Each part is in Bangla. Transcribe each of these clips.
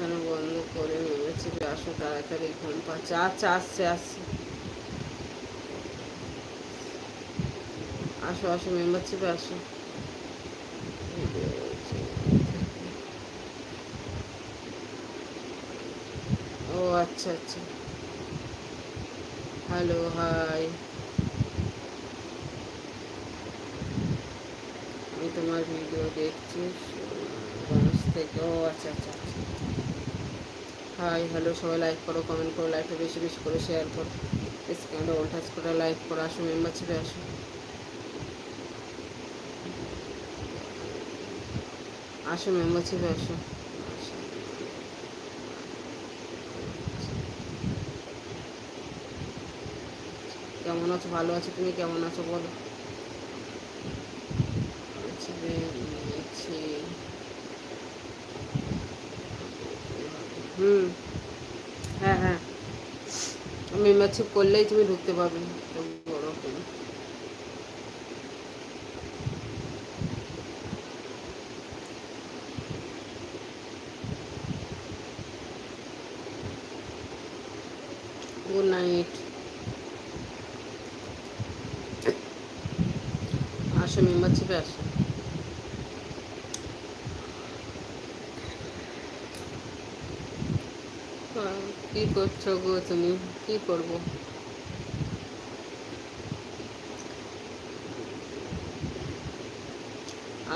এখানে বন্ধ করে নেমেছি আসো তাড়াতাড়ি ঘুম পাচ্ছে আচ্ছা আসছে আসছে। আসো আসো মেম্বারশিপে আসো। ও আচ্ছা আচ্ছা। হ্যালো হাই আমি তোমার ভিডিও দেখছি থেকে ও আচ্ছা আচ্ছা আচ্ছা। হাই হ্যালো সবাই লাইক করো কমেন্ট করো লাইকটা বেশি বেশি করে শেয়ার করো। স্ক্যানটা ওল টাচ করে লাইক করো, আসো মেম্বারশিপে আসো। আসো মেম্বারশিপে আসো। কেমন আছো? ভালো আছো? তুমি কেমন আছো বলো মেম্বারশিপে নিয়েছি হুম। হ্যাঁ হ্যাঁ। মেম্বারশিপ করলেই তুমি ঢুকতে পারবে। বড় করে গুড নাইট আসো, মেম্বারশিপে আসো। কি করছ গো তুমি? কি করব?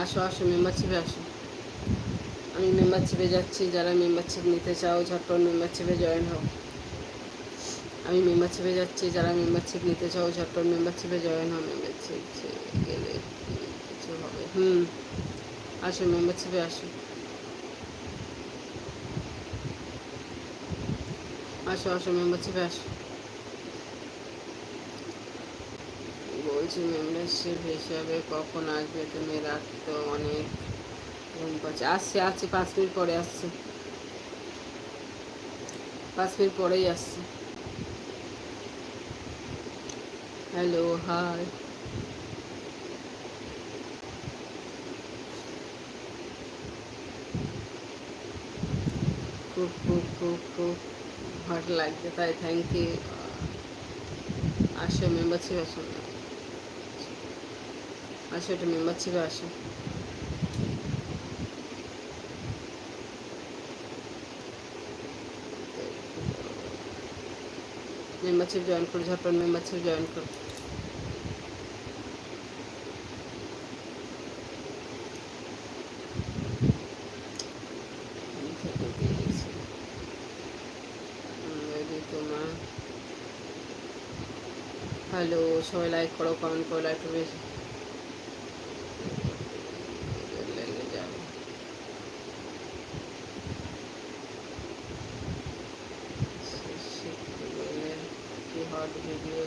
আসো আসো মেম্বারশিপে আসো। আমি মেম্বারশিপে যাচ্ছি, যারা মেম্বারশিপ নিতে চাও, ঝটপট মেম্বারশিপে জয়েন হও। আমি মেম্বারশিপে যাচ্ছি, যারা মেম্বারশিপ নিতে চাও, ঝটপট মেম্বারশিপে জয়েন হও। মেম্বারশিপ গেলে কিছু হবে। হুম, আসো মেম্বারশিপে আসো। আসো আসো মেম্বারশিপে আসো। বলছি মেম্বারশিপ হিসাবে কখন আসবে? তুমি রাত তো অনেক ঘুম পাচ্ছে। আসছে আসছে, পাঁচ মিনিট পরে আসছে। পাঁচ মিনিট পরেই আসছে। হ্যালো হাই খুব খুব খুব খুব। ভালো লাগছে তাই থ্যাংক ইউ আসো মেম্বারশিপ আসো আসো এটা মেম্বারশিপে আসো মেম্বারশিপ জয়েন করো ঝটপট মেম্বারশিপ জয়েন করো তোমার হ্যালো সবাই লাইক করো কমেন্ট করো লাইক বেশি। হট ভিডিও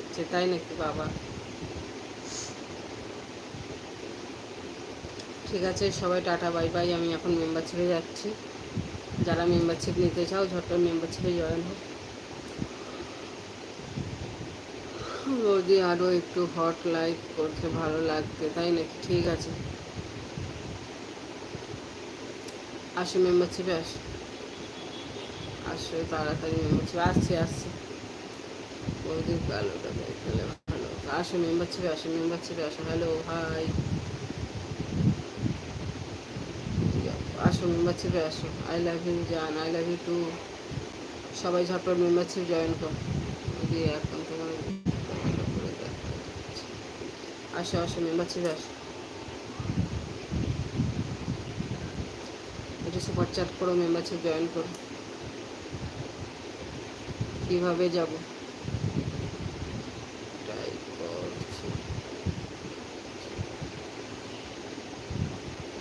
আচ্ছা, তাই নাকি বাবা? ঠিক আছে, সবাই টাটা, বাই বাই, আমি এখন মেম্বারশিপে যাচ্ছি। যারা মেম্বারশিপ নিতে চাও, ঝটপট মেম্বারশিপে জয়েন হোক যদি আরও একটু হট লাইক করতে ভালো লাগবে তাই নাকি? ঠিক আছে। আসো মেম্বারশিপে আসো। আসো, তাড়াতাড়ি মেম্বারশিপে আসছে আসছে। বৌদির কালোটা দেখলে ভালো। আসো মেম্বারশিপে আসো মেম্বারশিপে আসো। হ্যালো হাই আসো মেম্বারশিপে আসো আই লাভ ইউ জান আই লাভ ইউ টু সবাই ঝটপট মেম্বারশিপ জয়েন কর। দিয়ে এখন তোমার আসো আসো মেম্বারশিপে আসো। এটা সুপার চ্যাট করো মেম্বারশিপ জয়েন করো। কীভাবে যাব?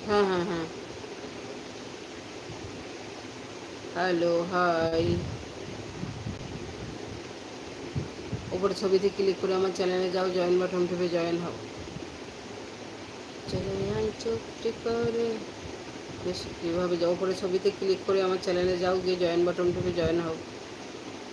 হ্যাঁ হ্যাঁ হ্যাঁ। হ্যালো হাই ওপরে ছবিতে ক্লিক করে আমার চ্যানেলে যাও জয়েন বাটন টিপে জয়েন হও। আই চোখটি করে। কীভাবে যাও ওপরে ছবিতে ক্লিক করে আমার চ্যানেলে যাও, গিয়ে জয়েন বাটন টিপে জয়েন হও।